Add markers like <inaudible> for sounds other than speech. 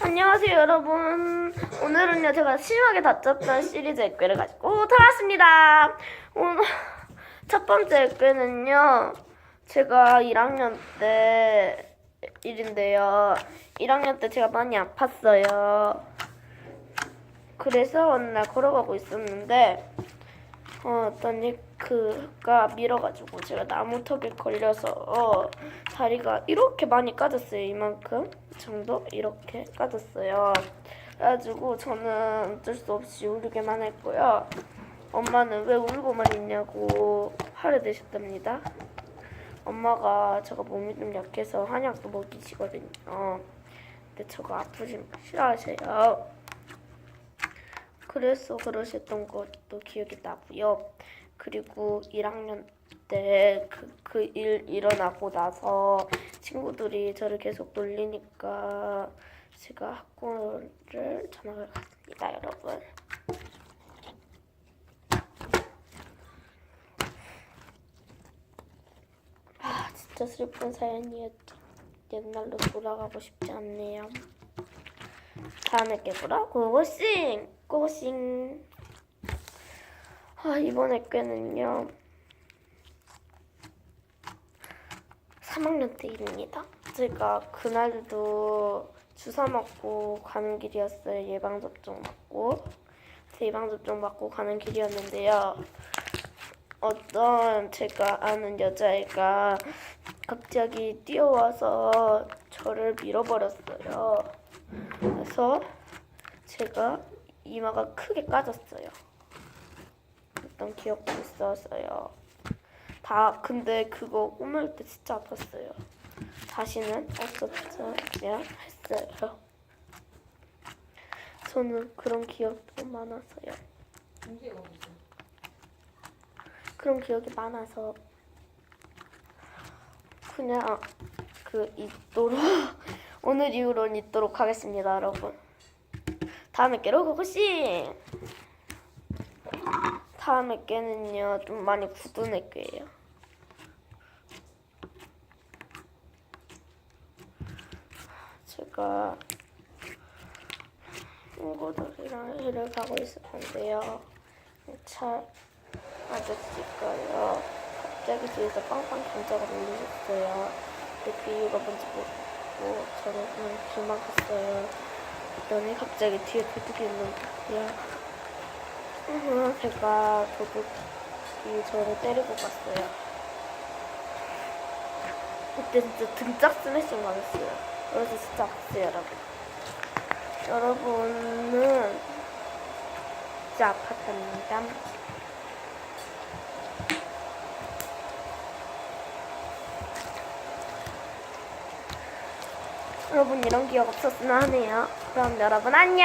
안녕하세요 여러분. 오늘은요 제가 심하게 다쳤던 시리즈 액괴를 가지고 돌아왔습니다. 오늘 <laughs> 첫 번째 액괴는요 제가 1학년 때 일인데요. 1학년 때 제가 많이 아팠어요. 그래서 어느 날 걸어가고 있었는데 어, 어떤 그가 밀어가지고 제가 나무턱에 걸려서 어, 다리가 이렇게 많이 까졌어요. 이만큼 정도 이렇게 까졌어요. 그래가지고 저는 어쩔 수 없이 울기만 했고요. 엄마는 왜 울고만 있냐고 화를 내셨답니다. 엄마가 제가 몸이 좀 약해서 한약도 먹이시거든요. 근데 저가 아프신 거 싫어하세요. 그래서 그러셨던 것도 기억이 나고요. 그리고 1학년 때그그일 일어나고 나서 친구들이 저를 계속 놀리니까 제가 학교를 전학을 갔습니다, 여러분. 아, 진짜 슬픈 사연이었죠. 옛날로 돌아가고 싶지 않네요. 다음에 깨보라 고 고싱 고고싱. 아 이번에 꾀는요. 3학년 때 일입니다. 제가 그날도 주사 맞고 가는 길이었어요. 예방접종 맞고. 제 예방접종 맞고 가는 길이었는데요. 어떤 제가 아는 여자애가 갑자기 뛰어와서 저를 밀어버렸어요. 그래서 제가 이마가 크게 까졌어요. 그랬던 기억도 있어서요. 다 근데 그거 꼬물 때 진짜 아팠어요. 다시는 없었으면 했어요. 저는 그런 기억도 많아서요. 그런 기억이 많아서 그냥 그 있도록 <laughs> 오늘 이후로는 있도록 하겠습니다, 여러분. 다음에 깨로 고고씨. 다음에 깨는요 좀 많이 굳은 애괴예요. 제가 친구들이랑 일을 가고 있었는데요. 차 아저씨가요. 갑자기 뒤에서 빵빵 경자가 울리셨어요. 근데 그 이유가 뭔지 모르고 저는 그냥 길만 갔어요. 그랬더니 갑자기 뒤에 도둑이 있는. 음, 제가 도둑이 저를 때리고 갔어요. 그때 진짜 등짝 스매싱 맞았어요. 그래서 진짜 아팠어요, 여러분. 여러분은 진짜 아팠답니다. 여러분 이런 기억 없었으면 하네요. 그럼 여러분 안녕.